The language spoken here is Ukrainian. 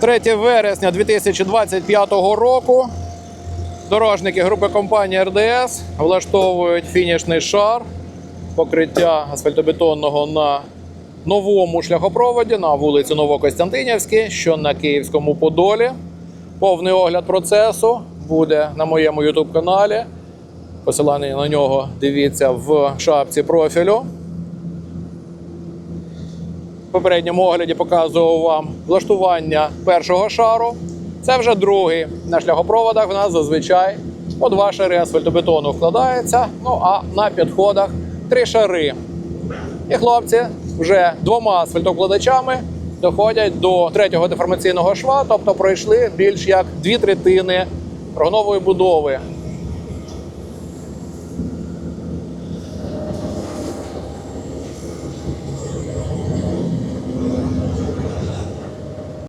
3 вересня 2025 року. Дорожники групи компанії РДС влаштовують фінішний шар покриття асфальтобетонного на новому шляхопроводі на вулиці Новокостянтинівській, що на Київському Подолі. Повний огляд процесу буде на моєму YouTube каналі. Посилання на нього дивіться в шапці профілю. Попередньому огляді показував вам влаштування першого шару. Це вже другий. На шляхопроводах в нас зазвичай по два шари асфальтобетону вкладається. Ну а на підходах три шари. І хлопці вже двома асфальтовкладачами доходять до третього деформаційного шва, тобто пройшли більш як дві третини прогнової будови